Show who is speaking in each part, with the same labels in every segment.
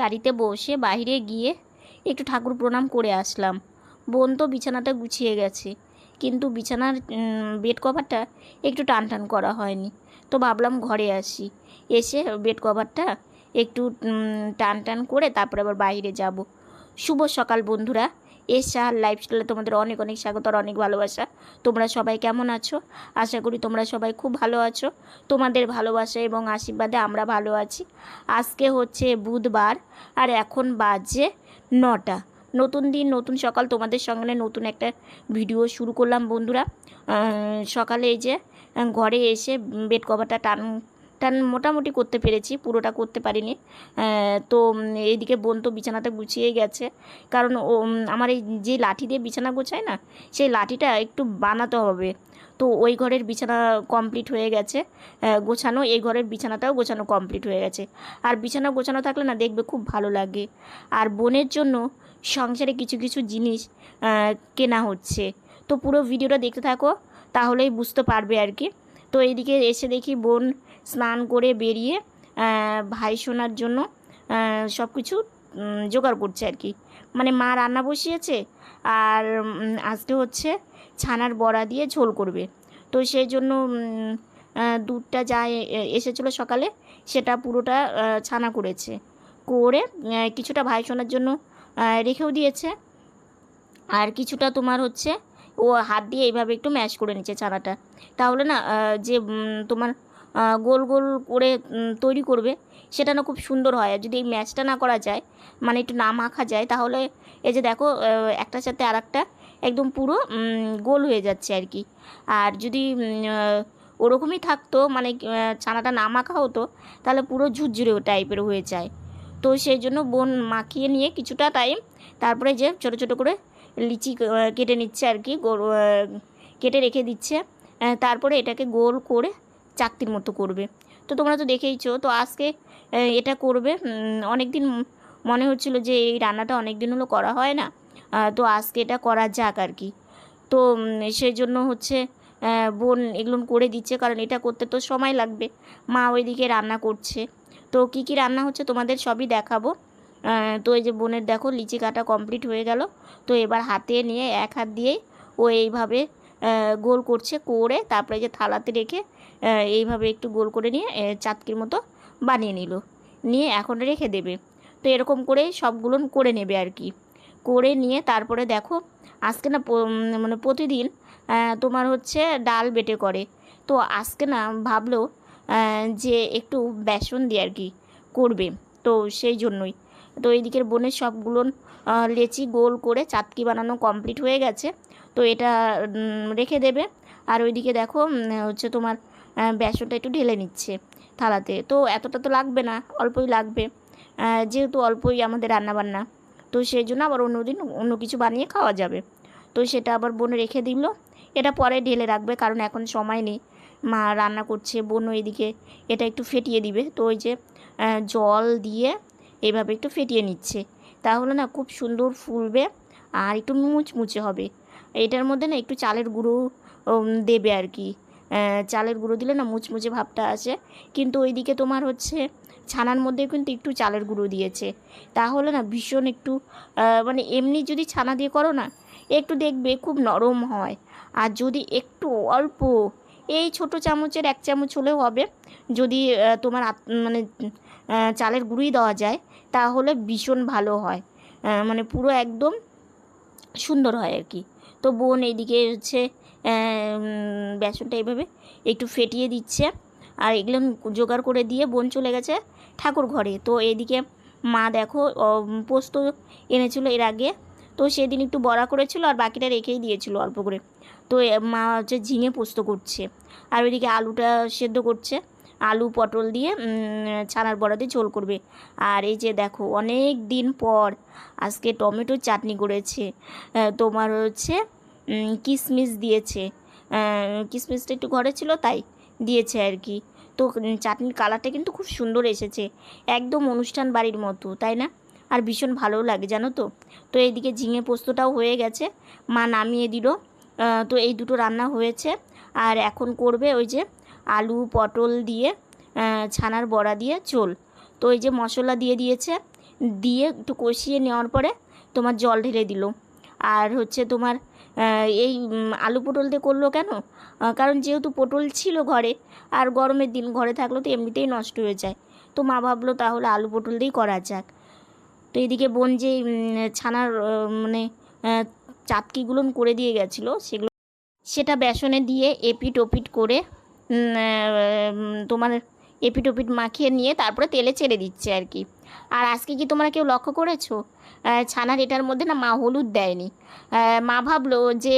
Speaker 1: গাড়িতে বসে বাইরে গিয়ে একটু ঠাকুর প্রণাম করে আসলাম। বোন তো বিছানাটা গুছিয়ে গেছে, কিন্তু বিছানার বেড কভারটা একটু টান টান করা হয়নি। তো ভাবলাম ঘরে আসি। এসে বেড কভারটা একটু টান টান করে তারপরে আবার বাইরে যাব। শুভ সকাল বন্ধুরা এসা আর লাইফস্টাইলে তোমাদের অনেক অনেক স্বাগত আর অনেক ভালোবাসা। তোমরা সবাই কেমন আছো? আশা করি তোমরা সবাই খুব ভালো আছো। তোমাদের ভালোবাসা এবং আশীর্বাদে আমরা ভালো আছি। আজকে হচ্ছে বুধবার আর এখন বাজে নটা। নতুন দিন, নতুন সকাল। তোমাদের সঙ্গে নতুন একটা ভিডিও শুরু করলাম বন্ধুরা। সকালে এই যে ঘরে এসে বেড কভারটা টান টান মোটামুটি করতে পেরেছি, পুরোটা করতে পারিনি। তো এইদিকে বোন তো বিছানাতে গুছিয়ে গেছে। কারণ ও আমার এই যে লাঠি দিয়ে বিছানা গোছায় না, সেই লাঠিটা একটু বানাতে হবে। তো ওই ঘরের বিছানা কমপ্লিট হয়ে গেছে। গোছানো, এই ঘরের বিছানাটাও গোছানো কমপ্লিট হয়ে গেছে। আর বিছানা গোছানো থাকলে না দেখবে খুব ভালো লাগে। আর বোনের জন্য সংসারে কিছু কিছু জিনিস কেনা হচ্ছে। তো পুরো ভিডিওটা দেখতে থাকো, তাহলেই বুঝতে পারবে আর কি। তো এইদিকে এসে দেখি বোন স্নান করে বেরিয়ে ভাই শোনার জন্য সব কিছু জোগাড় করছে আর কি। মানে মা রান্না বসিয়েছে আর আজকে হচ্ছে ছানার বড়া দিয়ে ঝোল করবে। তো সেই জন্য দুধটা যা এসেছিল সকালে, সেটা পুরোটা ছানা করেছে। করে কিছুটা ভাই সোনার জন্য রেখেও দিয়েছে। আর কিছুটা তোমার হচ্ছে, ও হাত দিয়ে এইভাবে একটু ম্যাশ করে নিচ্ছে ছানাটা। তাহলে না যে তোমার গোল গোল করে তৈরি করবে, সেটা না খুব সুন্দর হয়। আর যদি এই ম্যাচটা না করা যায় মানে একটু না মাখা যায়, তাহলে এই যে দেখো একটার সাথে আর একটা একদম পুরো গোল হয়ে যাচ্ছে আর কি। আর যদি ওরকমই থাকতো মানে ছানাটা না মাখা হতো, তাহলে পুরো ঝুরঝুরে টাইপের হয়ে যায়। তো সেই জন্য বোন মাখিয়ে নিয়ে কিছুটা টাইম তারপরে যে ছোটো ছোটো করে লিচি কেটে নিচ্ছে আর কি কেটে রেখে দিচ্ছে। তারপরে এটাকে গোল করে চাকতির মতো করবে। তো তোমরা তো দেখেইছো, তো আজকে এটা করবে অনেক দিন মনে হচ্ছিল যে এই রান্নাটা অনেক দিন হলো করা হয় না তো আজকে এটা করা যাক আর কি। তো সেই জন্য হচ্ছে বোন এগুলো করে দিচ্ছে, কারণ এটা করতে তো সময় লাগবে। মা ওইদিকে রান্না করছে। তো কী কী রান্না হচ্ছে তোমাদের সবই দেখাবো। তো এই যে বোনের দেখো, লিচি কাটা কমপ্লিট হয়ে গেল। তো এবার হাতে নিয়ে এক হাত দিয়েই ও এইভাবে গোল করছে, করে তারপরে যে থালাতে রেখে এইভাবে একটু গোল করে নিয়ে আহ, চাটকির মতো বানিয়ে নিল। নিয়ে এখন রেখে দেবে। তো এরকম করেই সবগুলো করে নেবে আর কি। করে নিয়ে তারপরে দেখো আজকে না মানে প্রতিদিন তোমার হচ্ছে ডাল বেটে করে। তো আজকে না ভাবলো যে একটু বেসন দিয়ে আর কি করবে। তো সেই জন্যই। তো এইদিকের বোনের সবগুলো লেচি গোল করে চাটকি বানানো কমপ্লিট হয়ে গেছে। তো এটা রেখে দেবে। আর ওইদিকে দেখো হচ্ছে তোমার বেসনটা একটু ঢেলে নিচ্ছে থালাতে। তো এতটা তো লাগবে না, অল্পই লাগবে। যেহেতু অল্পই আমাদের রান্নাবান্না, তো সেই জন্য আবার অন্য দিন অন্য কিছু বানিয়ে খাওয়া যাবে। তো সেটা আবার বোন রেখে দিল, এটা পরে ঢেলে রাখবে কারণ এখন সময় নেই। মা রান্না করছে বোন এদিকে এটা একটু ফেটিয়ে দিবে। তো ওই যে জল দিয়ে এইভাবে একটু ফেটিয়ে নিচ্ছে। তাহলে না খুব সুন্দর ফুলবে আর একটু মুচমুচে হবে। এটার মধ্যে না একটু চালের গুঁড়ো দেবে আর কি। চালের গুঁড়ো দিলে না মুচমুচে ভাবটা আসে। কিন্তু ওইদিকে তোমার হচ্ছে ছানার মধ্যে কিন্তু একটু চালের গুঁড়ো দিয়েছে। তাহলে না ভীষণ একটু মানে এমনি যদি ছানা দিয়ে করো না, একটু দেখবে খুব নরম হয়। আর যদি একটু অল্প, এই ছোট চামচের এক চামচ হলেও হবে। যদি তোমার মানে চালের গুঁড়োই দেওয়া যায়, তাহলে ভীষণ ভালো হয়। মানে পুরো একদম সুন্দর হয় আর কি। তো বোন এইদিকে হচ্ছে বেসনটা এইভাবে একটু ফেটিয়ে দিচ্ছে। আর এগুলো জোগাড় করে দিয়ে বোন চলে গেছে ঠাকুর ঘরে। তো এদিকে মা দেখো পোস্ত এনেছিল এর আগে। তো সেদিন একটু বড়া করেছিল আর বাকিটা রেখেই দিয়েছিল অল্প করে। তো মা হচ্ছে ঝিঙে পোস্ত করছে। আর ওইদিকে আলুটা সেদ্ধ করছে। আলু, পটল দিয়ে ছানার বড়া দিয়ে ঝোল করবে। আর এই যে দেখো, অনেক দিন পর আজকে টমেটোর চাটনি করেছে। তোমার হচ্ছে কিশমিশ দিয়েছে। কিশমিশটা একটু ঘরে ছিল তাই দিয়েছে আর কি। তো চাটনির কালারটা কিন্তু খুব সুন্দর এসেছে। একদম অনুষ্ঠান বাড়ির মতো, তাই না? আর ভীষণ ভালোও লাগে, জানো তো? তো এইদিকে ঝিঙে পোস্তটাও হয়ে গেছে। মা নামিয়ে দিল। তো এই দুটো রান্না হয়েছে। আর এখন করবে ওই যে আলু, পটল দিয়ে ছানার বড়া দিয়ে চোল তো এই যে মশলা দিয়ে দিয়েছে, দিয়ে একটু কষিয়ে নেওয়ার পরে তোমার জল ঢেলে দিল। আর হচ্ছে তোমার এই আলু পটল দিয়ে করল কেন? কারণ যেহেতু পটল ছিল ঘরে আর গরমের দিন ঘরে থাকলে তো এমনিতেই নষ্ট হয়ে যায়। তো মা ভাবলো তাহলে আলু পটল দিয়েই করা যাক। তো এদিকে বোন যে ছানার মানে আহ, চাটকিগুলো করে দিয়ে গেছিল সেগুলো সেটা বেসনে দিয়ে এপিট ওপিট করে তোমার এপিট ওপিট মাখিয়ে নিয়ে তারপরে তেলে ছেড়ে দিচ্ছে আর কি। আর আজকে কি তোমরা কেউ লক্ষ্য করেছ? ছানার এটার মধ্যে না মা হলুদ দেয়নি। মা ভাবলো যে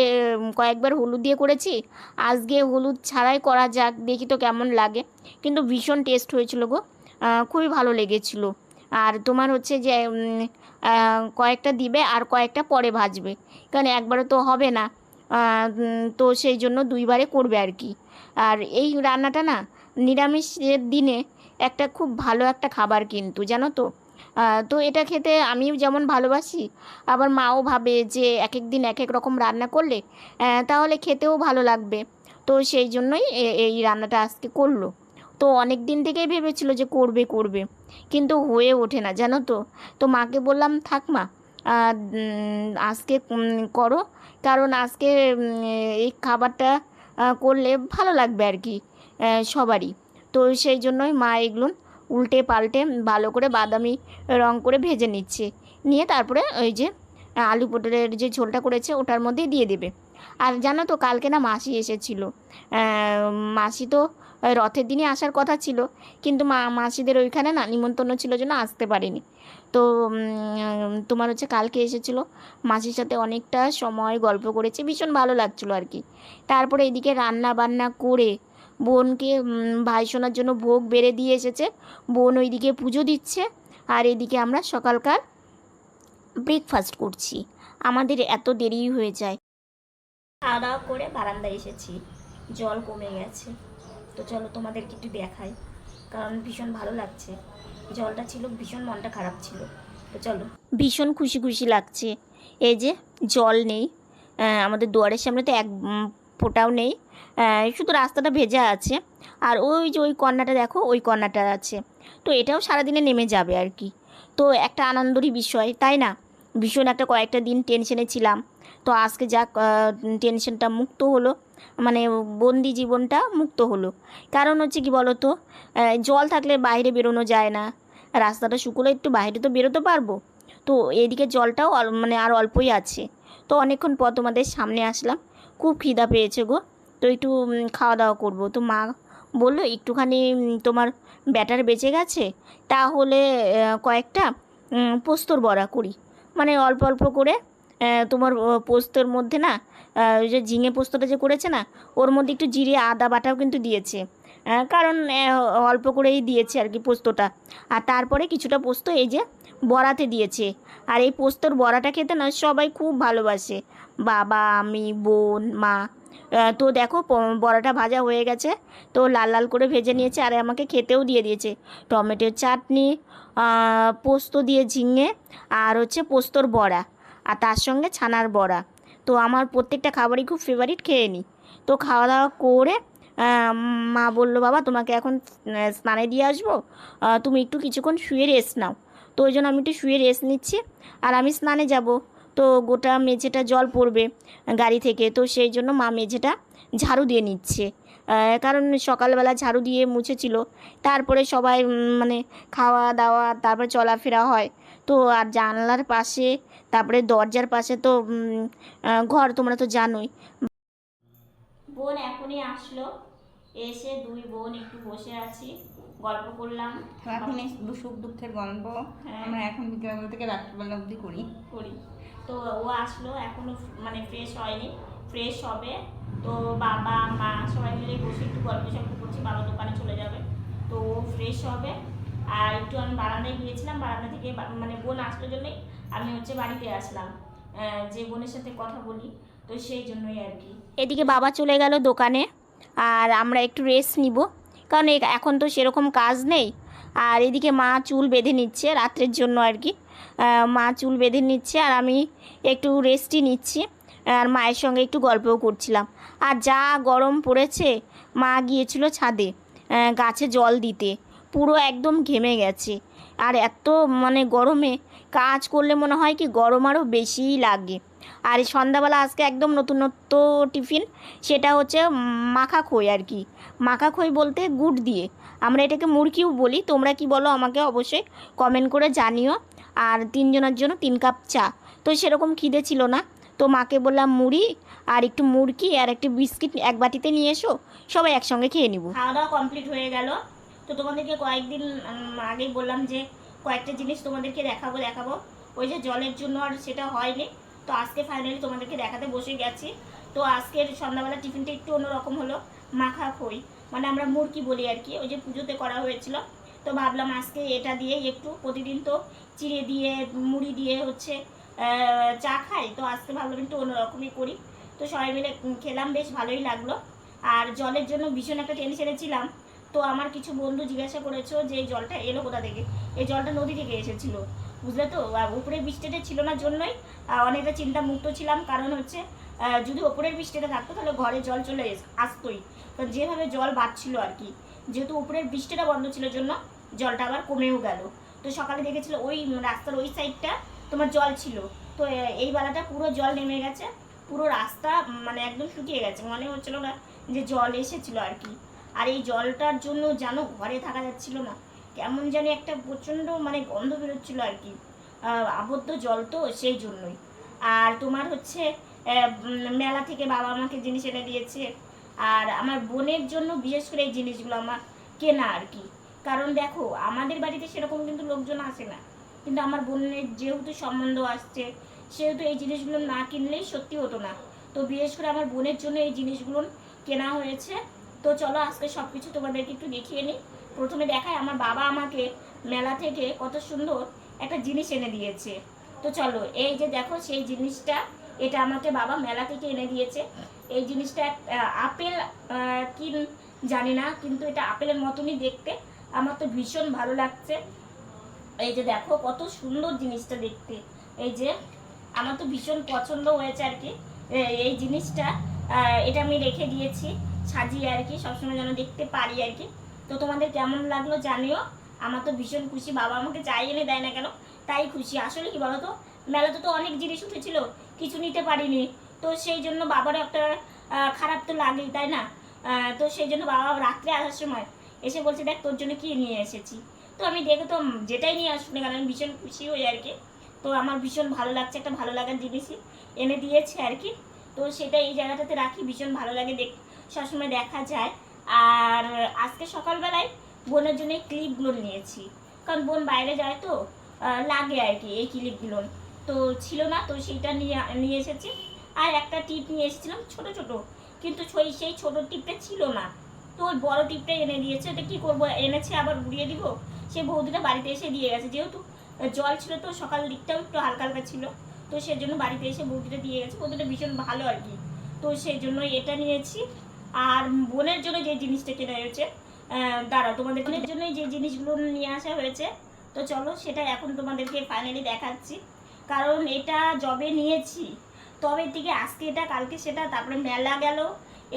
Speaker 1: কয়েকবার হলুদ দিয়ে করেছি, আজকে হলুদ ছাড়াই করা যাক, দেখি তো কেমন লাগে। কিন্তু ভীষণ টেস্ট হয়েছিল গো খুবই ভালো লেগেছিলো। আর তোমার হচ্ছে যে কয়েকটা দিবে আর কয়েকটা পরে ভাজবে। কারণ একবারে তো হবে না। তো সেই জন্য দুইবারে করবে আর কি। আর এই রান্নাটা না নিরামিষের দিনে একটা খুব ভালো একটা খাবার কিন্তু, জানো তো? তো এটা খেতে আমিও যেমন ভালোবাসি, আবার মাও ভাবে যে এক এক দিন এক এক রকম রান্না করলে তাহলে খেতেও ভালো লাগবে। তো সেই জন্যই এই রান্নাটা আজকে করল। তো অনেক দিন থেকেই ভেবেছিল যে করবে করবে, কিন্তু হয়ে ওঠে না, জানো তো? তো মাকে বললাম, থাক মা আজকে করো। কারণ আজকে এই খাবারটা করলে ভালো লাগবে আর কি। সবারই। তো সেই জন্যই মা এগুলো উল্টে পাল্টে ভালো করে বাদামি রং করে ভেজে নিচ্ছে। নিয়ে তারপরে ওই যে আলু পটলের যে ঝোলটা করেছে ওটার মধ্যেই দিয়ে দেবে। আর জানো তো কালকে না মাসি এসেছিল। মাসি তো রথের দিনই আসার কথা ছিল। কিন্তু মা, মাসিদের ওইখানে না নিমন্ত্রণ ছিল জন্য আসতে পারেনি। তো তোমার হচ্ছে কালকে এসেছিল। মাসির সাথে অনেকটা সময় গল্প করেছে। ভীষণ ভালো লাগছিল আর কি। তারপরে এদিকে রান্না বান্না করে বোনকে উম, ভাই শোনার জন্য ভোগ বেড়ে দিয়ে এসেছে। বোন ওইদিকে পুজো দিচ্ছে আর এদিকে আমরা সকালকার ব্রেকফাস্ট করছি। আমাদের এত দেরি হয়ে যায়। খাওয়া দাওয়া করে বারান্দায় এসেছি। জল কমে গেছে। তো চলো তোমাদেরকে একটু দেখাই কারণ ভীষণ ভালো লাগছে। জলটা ছিল ভীষণ মনটা খারাপ ছিল। তো চলো। ভীষণ খুশি খুশি লাগছে। এই যে জল নেই। আমাদের দুয়ারের সামনে তো এক ফোঁটাও নেই। শুধু রাস্তাটা ভেজা আছে। আর ওই যে ওই কর্নাটা দেখো, ওই কর্নাটা আছে। তো এটাও সারাদিনে নেমে যাবে আর কি। তো একটা আনন্দেরই বিষয়, তাই না? ভীষণ একটা কয়েকটা দিন টেনশনে ছিলাম। তো আজকে যা টেনশনটা মুক্ত হলো। মানে বন্দি জীবনটা মুক্ত হলো। কারণ হচ্ছে কি বলো তো জল থাকলে বাইরে বেরোনো যায় না। রাস্তাটা শুকোলে একটু বাইরে তো বেরোতে পারব। তো এদিকে জলটাও মানে আর অল্পই আছে। তো অনেকক্ষণ পর তোমাদের সামনে আসলাম। খুব খিদা পেয়েছে গো। তো একটু খাওয়া দাওয়া করব। তো মা বলল, একটুখানি তোমার ব্যাটার বেঁচে গেছে? তাহলে কয়েকটা পোস্তর বড়া করি। মানে অল্প অল্প করে তোমার পোস্তর মধ্যে না ওই যে ঝিঙে পোস্তটা যে করেছে না, ওর মধ্যে একটু জিরে, আদা বাটাও কিন্তু দিয়েছে। কারণ অল্প করেই দিয়েছে আর কি পোস্তটা। আর তারপরে কিছুটা পোস্ত এই যে বড়াতে দিয়েছে। আর এই পোস্তর বড়াটা খেতে না সবাই খুব ভালোবাসে। বাবা, আমি, বোন, মা। তো দেখো বড়াটা ভাজা হয়ে গেছে। তো লাল লাল করে ভেজে নিয়েছে আর আমাকে খেতেও দিয়ে দিয়েছে। টমেটোর চাটনি পোস্ত দিয়ে ঝিঙে আর হচ্ছে পোস্তর বড়া আর তার সঙ্গে ছানার বড়া। তো আমার প্রত্যেকটা খাবারই খুব ফেভারিট খেয়ে নিই তো খাওয়া দাওয়া করে মা বলল, বাবা, তোমাকে এখন স্নানে দিয়ে আসব? তুমি একটু কিছুক্ষণ শুয়ে রেস্ট নাও। তো ওই জন্য আমি একটু শুয়ে রেস্ট নিচ্ছি আর আমি স্নানে যাব। তো গোটা মেঝেটা জল পড়বে গাড়ি থেকে। তো সেই জন্য মা মেঝেটা ঝাড়ু দিয়ে নিচ্ছে। কারণ সকালবেলা ঝাড়ু দিয়ে মুছেছিল। তারপরে সবাই মানে খাওয়া দাওয়া তারপরে চলাফেরা হয়। তো আর জানলার পাশে তারপরে দরজার পাশে তো ঘর তোমরা তো জানোই। বোন এখনই আসলো। এসে দুই বোন একটু বসে আছি। গল্প করলাম।
Speaker 2: এখন সুখ দুঃখের গল্প
Speaker 1: হ্যাঁ।
Speaker 2: আমরা এখন বিকেলবেলা থেকে রাত্রিবেলা অবধি করি।
Speaker 1: করি। তো ও আসলো, এখনও মানে ফ্রেশ হয়নি ফ্রেশ হবে। তো বাবা, মা সবাই মিলে বসে একটু গল্প সল্প করছি, বাবা দোকানে চলে যাবে। তো ও ফ্রেশ হবে। আর একটু আমি বারান্দায় গিয়েছিলাম, বারান্দা থেকে মানে বোন আসলো জন্যই আমি হচ্ছে বাড়িতে আসলাম। যে বোনের সাথে কথা বলি, তো সেই জন্যই আর কি। এদিকে বাবা চলে গেল দোকানে, আর আমরা একটু রেস্ট নিব। কারণ এখন তো সেরকম কাজ নেই। আর এদিকে মা চুল বেঁধে নিচ্ছে রাত্রের জন্য আর কি। মা চুল বেঁধে নিচ্ছে আর আমি একটু রেস্টই নিচ্ছি আর মায়ের সঙ্গে একটু গল্পও করছিলাম। আর যা গরম পড়েছে, মা গিয়েছিল ছাদে গাছে জল দিতে। পুরো একদম ঘেমে গেছে। আর এত মানে গরমে কাজ করলে মনে হয় কি গরম আরও বেশিই লাগে। আর এই সন্ধ্যাবেলা আজকে একদম নতুনত্ব টিফিন, সেটা হচ্ছে মাখা খই আর কি। মাখা খই বলতে গুড় দিয়ে। আমরা এটাকে মুরগিও বলি, তোমরা কি বলো আমাকে অবশ্যই কমেন্ট করে জানিও। আর তিনজনের জন্য তিন কাপ চা। তো সেরকম খিদে ছিল না। তো মাকে বললাম, মুড়ি আর একটু মুরগি আর একটু বিস্কিট এক বাটিতে নিয়ে এসো, সবাই একসঙ্গে খেয়ে নিব। খাওয়া দাওয়া কমপ্লিট হয়ে গেল। তো তোমাদেরকে কয়েকদিন আগেই বললাম যে কয়েকটা জিনিস তোমাদেরকে দেখাবো দেখাবো। ওই যে জলের জন্য আর সেটা হয়নি। তো আজকে ফাইনালি তোমাদেরকে দেখাতে বসে গেছি। তো আজকের সন্ধ্যাবেলা টিফিনটা একটু অন্যরকম হলো, মাখা খই। মানে আমরা মুরগি বলি আর কি। ওই যে পুজোতে করা হয়েছিল। তো ভাবলাম আজকে এটা দিয়ে একটু প্রতিদিন তো চিড়ে দিয়ে, মুড়ি দিয়ে হচ্ছে চা খাই। তো আজকে ভাবলাম একটু অন্যরকমই করি। তো সবাই মিলে খেলাম, বেশ ভালোই লাগল। আর জলের জন্য ভীষণ একটা টেনশনে ছিলাম। তো আমার কিছু বন্ধু জিজ্ঞাসা করেছ যে এই জলটা এলো কোথা থেকে? এই জলটা নদী থেকে এসেছিল। বুঝলে তো? উপরে বৃষ্টিটা ছিল না জন্যই অনেকটা চিন্তা মুক্ত ছিলাম। কারণ হচ্ছে যদি ওপরের বৃষ্টিটা থাকতো তাহলে ঘরে জল চলে আসতোই। তো যেভাবে জল বাড়ছিল আর কি, যেহেতু উপরের বৃষ্টিটা বন্ধ ছিল জন্য জলটা আবার কমেও গেল। তো সকালে দেখেছিল ওই রাস্তার ওই সাইডটা তোমার জল ছিল। তো এই বেলাটা পুরো জল নেমে গেছে, পুরো রাস্তা মানে একদম শুকিয়ে গেছে। মনে হচ্ছিল না যে জল এসেছিল আর কি। আর এই জলটার জন্য জানো ঘরে থাকা যাচ্ছিল না। কেমন জানি একটা প্রচণ্ড মানে গন্ধ বেরোচ্ছিল আর কি। আবদ্ধ জল তো সেই জন্যই। আর তোমার হচ্ছে মেলা থেকে বাবা আমাকে জিনিস এনে দিয়েছে। আর আমার বোনের জন্য বিশেষ করে এই জিনিসগুলো আমার কেনা আর কি। কারণ দেখো, আমাদের বাড়িতে সেরকম কিন্তু লোকজন আসে না। কিন্তু আমার বোনের যেহেতু সম্বন্ধ আসছে, সেহেতু এই জিনিসগুলো না কিনলেই সত্যি হতো না। তো বিশেষ করে আমার বোনের জন্য এই জিনিসগুলো কেনা হয়েছে। তো চলো, আজকে সব কিছু তোমাদেরকে একটু দেখিয়ে নিই। প্রথমে দেখায় আমার বাবা আমাকে মেলা থেকে কত সুন্দর একটা জিনিস এনে দিয়েছে। তো চলো, এই যে দেখো, সেই জিনিসটা, এটা আমাকে বাবা মেলা থেকে এনে দিয়েছে। এই জিনিসটা আপেল কি জানি না, কিন্তু এটা আপেলের মতনই দেখতে। আমার তো ভীষণ ভালো লাগছে। এই যে দেখো, কত সুন্দর জিনিসটা দেখতে। এই যে, আমার তো ভীষণ পছন্দ হয়েছে আর কি। এই জিনিসটা এটা আমি রেখে দিয়েছি, সাজিয়ে আর কি, সবসময় যেন দেখতে পারি আর কি। তো তোমাদের কেমন লাগল জানিও। আমার তো ভীষণ খুশি, বাবা আমাকে চাই এনে দেয় না কেন, তাই খুশি। আসলে কি বলতো, মেলাতে তো অনেক জিনিস উঠেছিল, কিছু নিতে পারিনি। তো সেই জন্য বাবারও একটা খারাপ তো লাগেই, তাই না? তো সেই জন্য বাবা রাত্রে আসার সময় এসে বলছে, দেখ, তোর জন্য কি নিয়ে এসেছি? তো আমি দেখে তো যেটাই নিয়ে আসুন কেন, আমি ভীষণ খুশি হই আর কি। তো আমার ভীষণ ভালো লাগছে, একটা ভালো লাগার জিনিসই এনে দিয়েছে আর কি। তো সেটা এই জায়গাটাতে রাখি, ভীষণ ভালো লাগে দেখ, সবসময় দেখা যায়। আর আজকে সকালবেলায় বোনের জন্য এই ক্লিপগুলো নিয়েছি। কারণ বোন বাইরে যায় তো লাগে আর কি এই ক্লিপগুলো। তো ছিল না, তো সেইটা নিয়ে নিয়ে এসেছি। আর একটা টিপ নিয়ে এসেছিলাম ছোট ছোট, কিন্তু সেই ছোট টিপটা ছিল না। তো ওই বড় টিপটা এনে দিয়েছে, ওটা কী করব? এনেছে, আবার উড়িয়ে দিব? সে বৌদিটা বাড়িতে এসে দিয়ে গেছে। যেহেতু জল ছিল তো সকাল দিকটাও একটু হালকা হালকা ছিল, তো সেই জন্য বাড়িতে এসে বৌদিটা দিয়ে গেছে। বৌদিটা ভীষণ ভালো আর কি। তো সেই জন্য এটা নিয়েছি। আর বোনের জন্য যে জিনিসটা কেনা হয়েছে দাঁড়াও, তোমাদের বোনের জন্যই যে জিনিসগুলো নিয়ে আসা হয়েছে। তো চলো, সেটা এখন তোমাদেরকে ফাইনালি দেখাচ্ছি। কারণ এটা জবে নিয়েছি, তবে থেকে আজকে এটা, কালকে সেটা, তারপরে মেলা গেল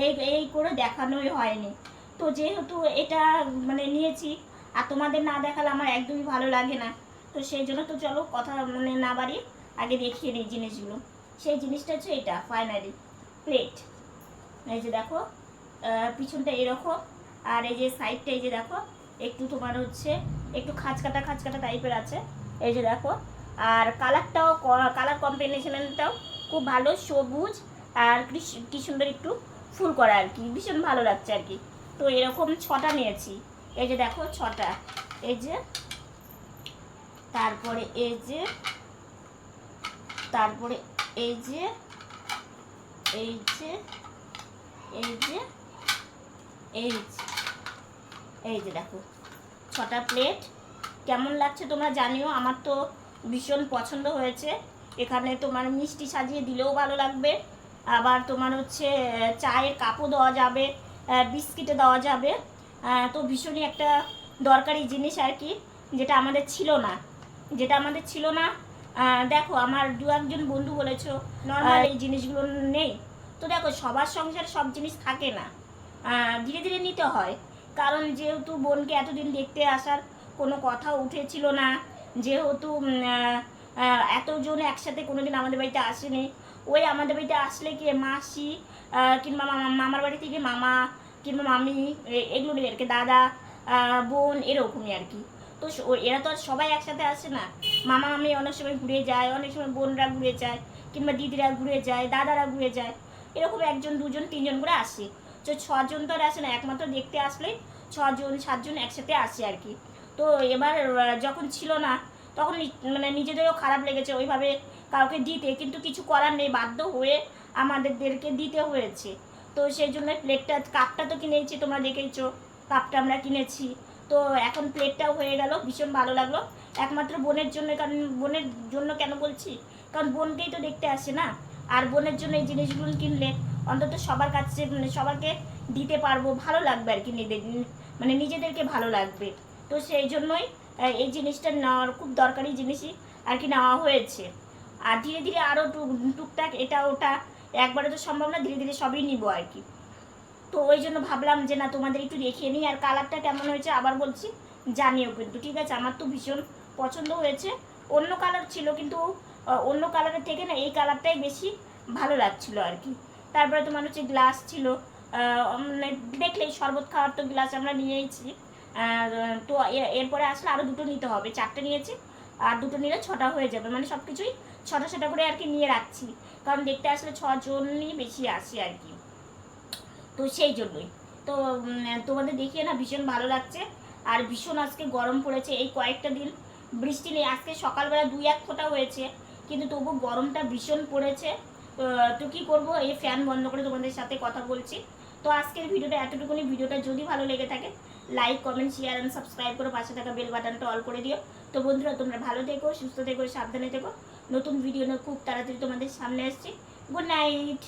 Speaker 1: এই এই করে দেখানোই হয়নি। তো যেহেতু এটা মানে নিয়েছি, আর তোমাদের না দেখালে আমার একদমই ভালো লাগে না। তো সেই জন্য তো চলো কথা মানে না বাড়িয়ে আগে দেখিয়ে নিই জিনিসগুলো। সেই জিনিসটা হচ্ছে এটা ফাইনালি প্লেট এই যে দেখো পিছনটা এরকম, আর এই যে সাইডটা এই যে দেখো, একটু তোমার হচ্ছে, একটু খাঁচকাটা খাঁচকাটা টাইপের আছে। এই যে দেখো, আর কালারটাও কালার কম্বিনেশনটাও খুব ভালো, সবুজ, আর কি সুন্দর একটু ফুল করা আর কি, ভীষণ ভালো লাগছে আর কি। তো এরকম ছটা নিয়েছি। এই যে দেখো ছটা। এই যে, তারপরে এই যে, তারপরে এই যে এই যে এই যে এই যে এই যে দেখো, ছটা প্লেট। কেমন লাগছে তোমরা জানিও, আমার তো ভীষণ পছন্দ হয়েছে। এখানে তোমার মিষ্টি সাজিয়ে দিলেও ভালো লাগবে। আবার তোমার হচ্ছে চায়ের কাপও দেওয়া যাবে বিস্কিটে দেওয়া যাবে। তো ভীষণই একটা দরকারি জিনিস আর কি যেটা আমাদের ছিল না। যেটা আমাদের ছিল না দেখো আমার দু একজন বন্ধু বলেছ নর্মাল এই জিনিসগুলো নেই। তো দেখো সবার সংসারে সব জিনিস থাকে না। ধীরে ধীরে নিতে হয়। কারণ যেহেতু বোনকে এতদিন দেখতে আসার কোনো কথা উঠেছিল না যেহেতু এতজন একসাথে কোনোদিন আমাদের বাড়িতে আসেনি ওই আমাদের বাড়িতে আসলে কি, মাসি কিংবা মামা, মামার বাড়ি থেকে মামা, কিংবা মামি এগুলো আর কি, দাদা বোন, এরকমই আর কি। তো এরা তো সবাই একসাথে আসে না। মামা, মামি অনেক সময় ঘুরে যায়, অনেক সময় বোনরা ঘুরে যায়, কিংবা দিদিরা ঘুরে যায়, দাদারা ঘুরে যায়। এরকম একজন, দুজন, তিনজন করে আসে। তো ছজন তো আর আসে না, একমাত্র দেখতে আসলে ছজন, সাতজন একসাথে আসে আর কি। তো এবার যখন ছিল না তখন মানে নিজেদেরও খারাপ লেগেছে, ওইভাবে কাউকে দিতে। কিন্তু কিছু করার নেই, বাধ্য হয়ে আমাদেরকে দিতে হয়েছে। তো সেই জন্য প্লেটটা কাপটা তো কিনেছি, তোমরা দেখেইছো কাপটা আমরা কিনেছি। তো এখন প্লেটটাও হয়ে গেল, ভীষণ ভালো লাগল। একমাত্র বোনের জন্য, কারণ বোনের জন্য কেন বলছি? কারণ বোনকেই তো দেখতে আসে না। আর বোনের জন্য এই জিনিসগুলো কিনলে অন্তত সবার কাছে মানে সবাইকে দিতে পারব। ভালো লাগবে আর কি মানে নিজেদেরকে ভালো লাগবে। তো সেই জন্যই এই জিনিসটা নেওয়ার খুব দরকারি জিনিসই আর কি নেওয়া হয়েছে। আর ধীরে ধীরে আরও টুকটাক এটা ওটা একবারে তো সম্ভব না, ধীরে ধীরে সবই নিব আর কি। তো ওই জন্য ভাবলাম যে না, তোমাদের একটু রেখে নিই আর কালারটা কেমন হয়েছে আবার বলছি, জানিও কিন্তু, ঠিক আছে? আমার তো ভীষণ পছন্দ হয়েছে। অন্য কালার ছিল কিন্তু অন্য কালারের থেকে না এই কালারটাই বেশি ভালো লাগছিল আর কি। তারপরে তোমার হচ্ছে গ্লাস ছিল মানে দেখলেই শরবত খাওয়ার তো গ্লাস আমরা নিয়েইছি। তো এরপরে আসলে আরও দুটো নিতে হবে। চারটে নিয়েছি, আর দুটো নিলে ছটা হয়ে যাবে। মানে সব কিছুই ছটা ছটা করে আর কি নিয়ে রাখছি। কারণ দেখতে আসলে ছজনই বেশি আসে আর কি তো সেই জন্যই। তো তোমাদের দেখিয়ে না ভীষণ ভালো লাগছে। আর ভীষণ আজকে গরম পড়েছে এই কয়েকটা দিন। বৃষ্টি নেই, আজকে সকালবেলা দুই এক ফোঁটা হয়েছে, কিন্তু তবু গরমটা ভীষণ পড়েছে। তো কি করব? এই ফ্যান বন্ধ করে তোমাদের সাথে কথা বলছি। তো আজকের ভিডিওটা এতটুকুনি। ভিডিওটা যদি ভালো লেগে থাকে like comment share and subscribe করে পাশে থাকা বেল বাটনটা অল করে দিও। তো বন্ধুরা, তোমরা ভালো থেকো, সুস্থ থেকো, সাবধানে থেকো। নতুন ভিডিও খুব তাড়াতাড়ি তোমাদের সামনে আসছি। Good night